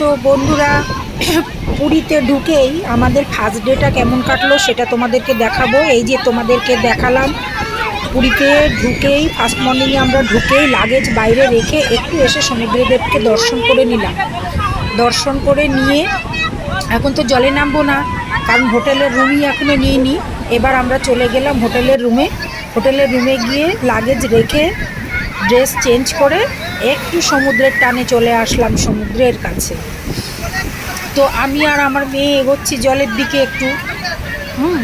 তো বন্ধুরা, পুরীতে ঢুকেই আমাদের ফার্স্ট ডেটা কেমন কাটলো সেটা তোমাদেরকে দেখাবো। এই যে তোমাদেরকে দেখালাম, পুরীতে ঢুকেই ফার্স্ট মর্নিংয়ে আমরা ঢুকেই লাগেজ বাইরে রেখে একটু এসে সমুদ্রদেবকে দর্শন করে নিলাম। দর্শন করে নিয়ে এখন তো জলে নামবো না, কারণ হোটেলের রুমই এখনও নিইনি। এবার আমরা চলে গেলাম হোটেলের রুমে হোটেলের রুমে গিয়ে লাগেজ রেখে ড্রেস চেঞ্জ করে একটু সমুদ্রের টানে চলে আসলাম সমুদ্রের কাছে। তো আমি আর আমার মেয়ে এগোচ্ছি জলের দিকে একটু। হুম?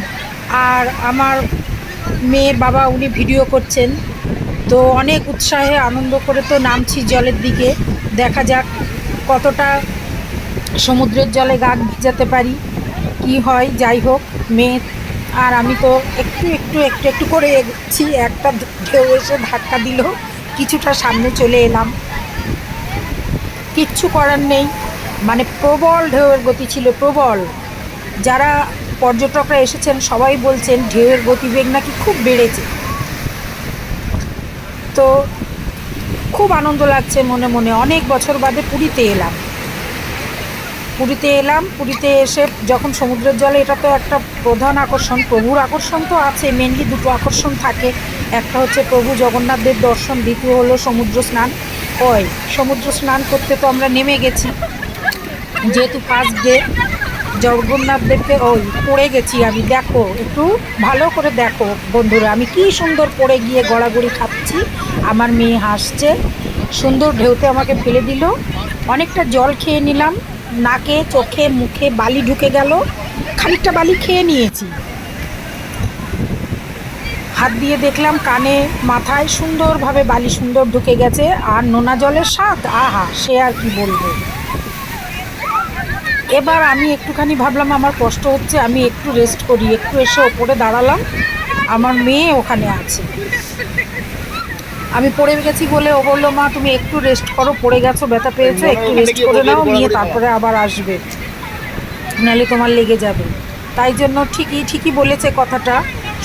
আর আমার মেয়ে বাবা উনি ভিডিও করছেন। তো অনেক উৎসাহে আনন্দ করে তো নামছি জলের দিকে। দেখা যাক কতটা সমুদ্রের জলে গা ভিজাতে পারি, কি হয়, যাই হোক, মেয়ে আর আমি তো একটু একটু একটু একটু করে এগোচ্ছি, একটা ঢেউ এসে ধাক্কা দিল। কিছুটা সামনে চলে এলাম। কিচ্ছু করার নেই। মানে প্রবল ঢেউয়ের গতি ছিল, প্রবল। যারা পর্যটকরা এসেছেন, সবাই বলছেন ঢেউয়ের গতিবেগ নাকি খুব বেড়েছে। তো খুব আনন্দ লাগছে মনে মনে। অনেক বছর বাদে পুরীতে এলাম। পুরীতে এলাম। পুরীতে এসে যখন সমুদ্রের জলে, এটা তো একটা প্রধান আকর্ষণ, প্রভুর আকর্ষণ তো আছে। মেনলি দুটো আকর্ষণ থাকে। একটা হচ্ছে প্রভু জগন্নাথদের দর্শন, দ্বিতীয় হলো সমুদ্র স্নান। ওই, সমুদ্র স্নান করতে তো আমরা নেমে গেছি। যেহেতু ফার্স্ট ডে জগন্নাথ দেবকে ওই পড়ে গেছি আমি। দেখো, একটু ভালো করে দেখো বন্ধুরা, আমি কি সুন্দর পড়ে গিয়ে গড়াগড়ি খাচ্ছি। আমার মেয়ে হাসছে। সুন্দর ঢেউতে আমাকে ফেলে দিল। অনেকটা জল খেয়ে নিলাম। নাকে, চোখে, মুখে বালি ঢুকে গেল। খানিকটা বালি খেয়ে নিয়েছি। হাত দিয়ে দেখলাম কানে, মাথায় সুন্দরভাবে বালি সুন্দর ঢুকে গেছে। আর নোনা জলের স্বাদ? আহা, সে আর কি বলব? এবার আমি একটুখানি ভাবলাম, আমার কষ্ট হচ্ছে, আমি একটু রেস্ট করি, একটু এসে ওপরে দাঁড়ালাম। আমার মেয়ে ওখানে আছে। আমি পড়ে গেছি বলে ও বলল মা তুমি একটু রেস্ট করো পড়ে গেছো ব্যথা পেয়েছ একটু রেস্ট করে নাও নিয়ে তারপরে আবার আসবে। নাহলে তোমার লেগে যাবে। তাই জন্য ঠিকই ঠিকই বলেছে কথাটা।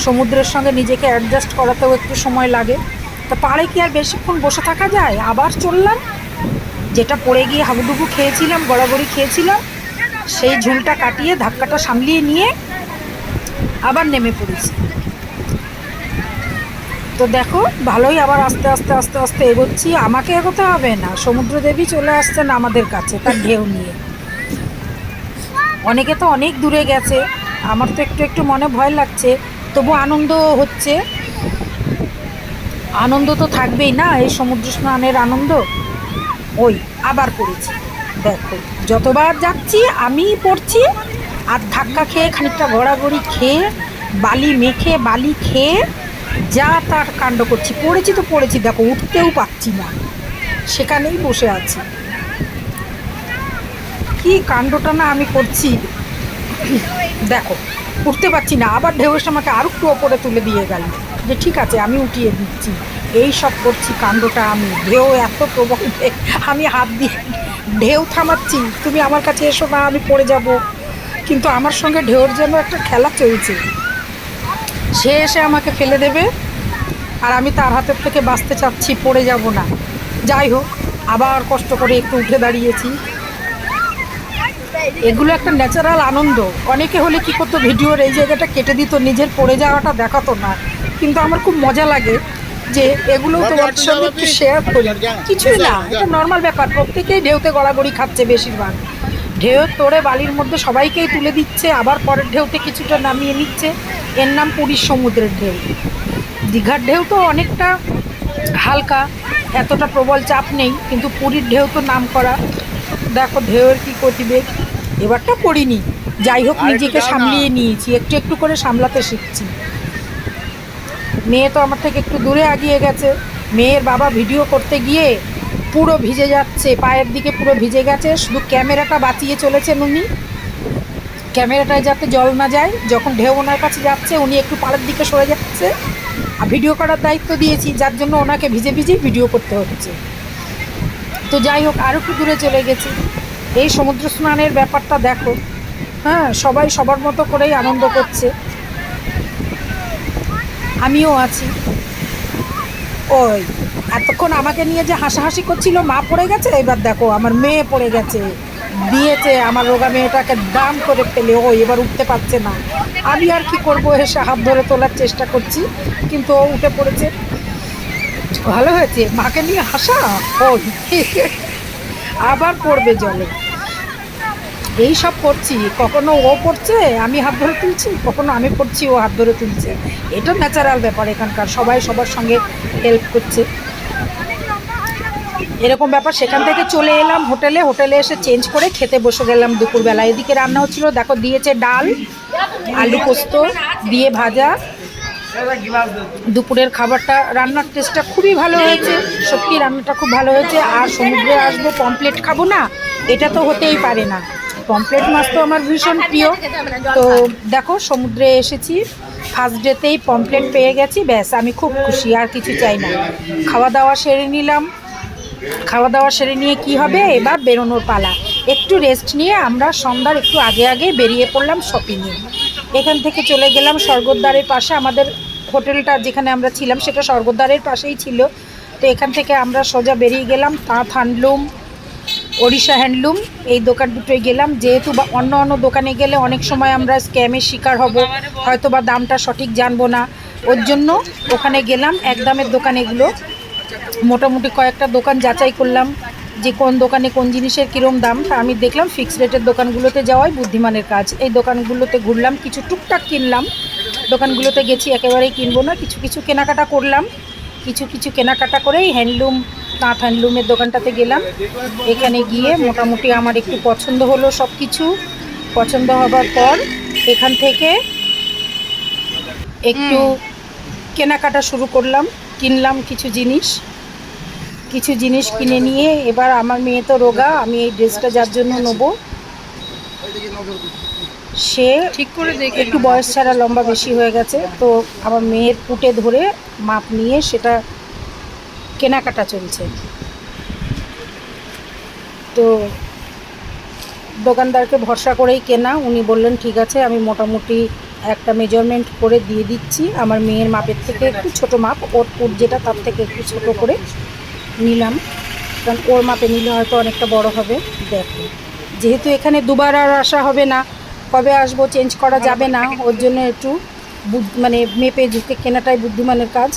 সমুদ্রের সঙ্গে নিজেকে অ্যাডজাস্ট করাতেও একটু সময় লাগে। তা পাড়ে কি আর বেশিক্ষণ বসে থাকা যায়? আবার চললাম। যেটা পড়ে গিয়ে হাবুডুবু খেয়েছিলাম গড়াগড়ি খেয়েছিলাম সেই ঝুলটা কাটিয়ে ধাক্কাটা সামলিয়ে নিয়ে আবার নেমে পড়েছি। তো দেখো, ভালোই আবার আস্তে আস্তে আস্তে আস্তে এগোচ্ছি। আমাকে এগোতে হবে না। সমুদ্রদেবী চলে আসছেন আমাদের কাছে, তার ঢেউ নিয়ে। অনেকে তো অনেক দূরে গেছে। আমার তো একটু একটু মনে ভয় লাগছে। তবু আনন্দ হচ্ছে। আনন্দ তো থাকবেই না, এই সমুদ্র স্নানের আনন্দ? ওই, আবার পড়েছি দেখো, যতবার যাচ্ছি আমি পড়ছি। আর ধাক্কা খেয়ে খানিকটা গড়াগড়ি খেয়ে, বালি মেখে, বালি খেয়ে যা তার কাণ্ড করছি, পড়েছি তো পড়েছি, দেখো, উঠতেও পাচ্ছি না। সেখানেই বসে আছি। কি কাণ্ডটা না আমি করছি? দেখো, উঠতে পারছি না, আবার ঢেউ এসে আমাকে আরও একটু ওপরে তুলে দিয়ে গেল। যে ঠিক আছে, আমি উঠিয়ে দিচ্ছি। এই সব করছি কাণ্ডটা আমি। ঢেউ এত প্রবল আমি হাত দিয়ে ঢেউ থামাচ্ছি, তুমি আমার কাছে এসো না আমি পড়ে যাব। কিন্তু আমার সঙ্গে ঢেউর যেন একটা খেলা চলছে। সে এসে আমাকে ফেলে দেবে। আর আমি তার হাতের থেকে বাঁচতে চাচ্ছি পড়ে যাব না। যাই হোক আবার কষ্ট করে একটু উঠে দাঁড়িয়েছি। এগুলো একটা ন্যাচারাল আনন্দ। অনেকে হলে কি করতো ভিডিওর এই জায়গাটা কেটে দিত নিজের পড়ে যাওয়াটা দেখাতো না। কিন্তু আমার খুব মজা লাগে যে এগুলো তোমার সঙ্গে একটু শেয়ার করি। কিছুই না এটা নর্মাল ব্যাপার। প্রত্যেকেই ঢেউতে গড়াগড়ি খাচ্ছে বেশিরভাগ। ঢেউ তোড়ে বালির মধ্যে সবাইকেই তুলে দিচ্ছে আবার পরের ঢেউতে কিছুটা নামিয়ে নিচ্ছে। এর নাম পুরীর সমুদ্রের ঢেউ। দীঘার ঢেউ তো অনেকটা হালকা এতটা প্রবল চাপ নেই কিন্তু পুরীর ঢেউ তো নাম করা দেখো ঢেউয়ের কী গতিবেগ এবারটা করিনি। যাই হোক নিজেকে সামলিয়ে নিয়েছি একটু একটু করে সামলাতে শিখছি। মেয়ে তো আমার থেকে একটু দূরে আগিয়ে গেছে। মেয়ের বাবা ভিডিও করতে গিয়ে পুরো ভিজে যাচ্ছে, পায়ের দিকে পুরো ভিজে গেছে, শুধু ক্যামেরাটা বাঁচিয়ে চলেছেন উনি। ক্যামেরাটায় যাতে জল না যায়, যখন ঢেউ ওনার কাছে যাচ্ছে, উনি একটু পাড়ের দিকে সরে যাচ্ছে। আর ভিডিও করার দায়িত্ব দিয়েছি, যার জন্য ওনাকে ভিজে ভিজে ভিডিও করতে হচ্ছে। তো যাই হোক আরও একটু দূরে চলে গেছি। এই সমুদ্র স্নানের ব্যাপারটা দেখো। হ্যাঁ সবাই সবার মতো করেই আনন্দ করছে। আমিও আছি। ওই, এতক্ষণ আমাকে নিয়ে যে হাসাহাসি করছিল, মা পড়ে গেছে? এবার দেখো, আমার মেয়ে পড়ে গেছে। দিয়েছে আমার রোগা মেয়েটাকে দাম করে ফেলে, ও এবার উঠতে পারছে না। আমি আর কি করব এসে হাত ধরে তোলার চেষ্টা করছি, কিন্তু ও উঠে পড়েছে। ভালো হয়েছে? মাকে নিয়ে হাসা? ওই, আবার পড়বে জলে। এই সব করছি। কখনো ও পড়ছে আমি হাত ধরে তুলছি, কখনো আমি পড়ছি ও হাত ধরে তুলছে। এটা ন্যাচারাল ব্যাপার এখানকার, সবাই সবার সঙ্গে হেল্প করছে। এরকম ব্যাপার, সেখান থেকে চলে এলাম হোটেলে হোটেলে এসে চেঞ্জ করে খেতে বসে গেলাম দুপুরবেলা। এদিকে রান্না হচ্ছিল, দেখো দিয়েছে ডাল, আলু পোস্ত দিয়ে ভাজা। দুপুরের খাবারটা, রান্নার টেস্টটা খুবই ভালো হয়েছে। সত্যি রান্নাটা খুব ভালো হয়েছে। আর সমুদ্রে আসব পমপ্লেট খাব না, এটা তো হতেই পারে না। পমপ্লেট মাছ তো আমার ভীষণ প্রিয়। তো দেখো সমুদ্রে এসেছি। ফার্স্ট ডেতেই পমপ্লেট পেয়ে গেছি। ব্যাস আমি খুব খুশি আর কিছু চাই না। খাওয়া দাওয়া সেরে নিলাম। খাওয়া দাওয়া সেরে নিয়ে কি হবে? এবার বেরোনোর পালা। একটু রেস্ট নিয়ে আমরা সন্ধ্যার একটু আগে আগে বেরিয়ে পড়লাম শপিংয়ে এখান থেকে চলে গেলাম স্বর্গদ্বারের পাশে। আমাদের হোটেলটা যেখানে আমরা ছিলাম সেটা স্বর্গদ্বারের পাশেই ছিল। তো এখান থেকে আমরা সোজা বেরিয়ে গেলাম। তাঁত হ্যান্ডলুম ওড়িশা হ্যান্ডলুম, এই দোকান দুটোয় গেলাম। যেহেতু বা অন্য অন্য দোকানে গেলে অনেক সময় আমরা স্ক্যামের শিকার হব হয়তো বা দামটা সঠিক জানব না। ওর জন্য ওখানে গেলাম, এক দামের দোকান এগুলো। মোটামুটি কয়েকটা দোকান যাচাই করলাম, যে কোন দোকানে কোন জিনিসের কীরম দাম। তা আমি দেখলাম ফিক্সড রেটের দোকানগুলোতে যাওয়াই বুদ্ধিমানের কাজ। এই দোকানগুলোতে ঘুরলাম, কিছু টুকটাক কিনলাম। দোকানগুলোতে গেছি, একেবারেই কিনবো না। কিছু কিছু কেনাকাটা করলাম। কিছু কিছু কেনাকাটা করেই হ্যান্ডলুম তাঁত হ্যান্ডলুমের দোকানটাতে গেলাম। এখানে গিয়ে মোটামুটি আমার একটু পছন্দ হলো সব কিছু পছন্দ হবার পর এখান থেকে একটু কেনাকাটা শুরু করলাম। কিনলাম কিছু জিনিস। কিছু জিনিস কিনে নিয়ে এবার আমার মেয়ে তো রোগা আমি এই ড্রেসটা যার জন্য নেব। সে ঠিক করে দেখে একটু বয়স ছাড়া লম্বা বেশি হয়ে গেছে। তো আমার মেয়ের পুটে ধরে মাপ নিয়ে সেটা কেনাকাটা চলছে। তো দোকানদারকে ভরসা করেই কেনা। উনি বললেন, ঠিক আছে, আমি মোটামুটি একটা মেজারমেন্ট করে দিয়ে দিচ্ছি। আমার মেয়ের মাপের থেকে একটু ছোট মাপ। ওর পুট যেটা, তার থেকে একটু ছোট করে নিলাম। কারণ ওর মাপে নিলে হয়তো অনেকটা বড় হবে। দেখো, যেহেতু এখানে দুবার আর আসা হবে না, কবে আসব চেঞ্জ করা যাবে না, ওর জন্য একটু মানে মেপে ঝুঁকে কেনাটাই বুদ্ধিমানের কাজ।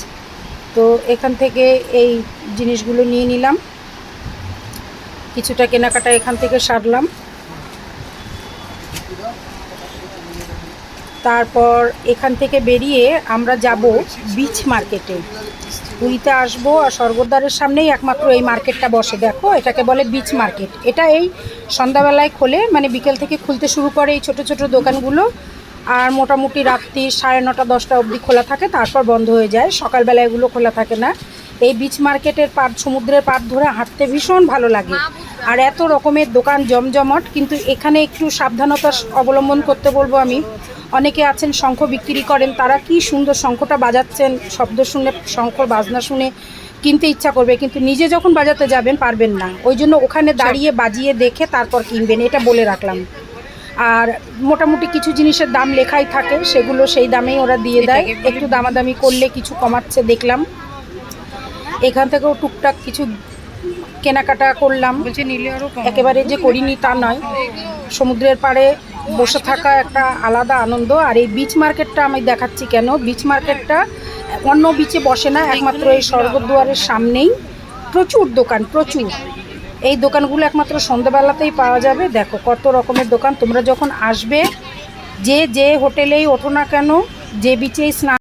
তো এখান থেকে এই জিনিসগুলো নিয়ে নিলাম। কিছুটা কেনাকাটা এখান থেকে সারলাম। তারপর এখান থেকে বেরিয়ে আমরা যাব বিচ মার্কেটে পুরীতে আসব আর স্বর্গদ্বারের সামনেই একমাত্র এই মার্কেটটা বসে। দেখো, এটাকে বলে বিচ মার্কেট এটা এই সন্ধ্যাবেলায় খোলে মানে বিকেল থেকে খুলতে শুরু করে এই ছোট ছোট দোকানগুলো। আর মোটামুটি রাত্রি সাড়ে নটা দশটা অবধি খোলা থাকে তারপর বন্ধ হয়ে যায়। সকালবেলা এগুলো খোলা থাকে না। এই বিচ মার্কেটের পাট সমুদ্রের পাট ধরে হাঁটতে ভীষণ ভালো লাগে। আর এত রকমের দোকান জমজমট কিন্তু এখানে একটু সাবধানতা অবলম্বন করতে বলব আমি। অনেকে আছেন শঙ্খ বিক্রি করেন তারা কি সুন্দর শঙ্খটা বাজাচ্ছেন শব্দ শুনে শঙ্খর বাজনা শুনে কিনতে ইচ্ছা করবে কিন্তু নিজে যখন বাজাতে যাবেন পারবেন না। ওই জন্য ওখানে দাঁড়িয়ে বাজিয়ে দেখে তারপর কিনবেন এটা বলে রাখলাম। আর মোটামুটি কিছু জিনিসের দাম লেখাই থাকে সেগুলো সেই দামেই ওরা দিয়ে দেয়। একটু দামাদামি করলে কিছু কমাচ্ছে দেখলাম। এখান থেকেও টুকটাক কিছু কেনাকাটা করলাম। একেবারে যে করিনি তা নয়। সমুদ্রের পাড়ে বসে থাকা একটা আলাদা আনন্দ। আর এই বিচ মার্কেটটা আমি দেখাচ্ছি কেন? বিচ মার্কেটটা অন্য বিচে বসে না একমাত্র এই স্বর্গদ্বারের সামনেই। প্রচুর দোকান প্রচুর। এই দোকানগুলো একমাত্র সন্ধ্যাবেলাতেই পাওয়া যাবে। দেখো কত রকমের দোকান। তোমরা যখন আসবে, যে যে হোটেলেই ওঠো না কেন, যে বিচেই স্নান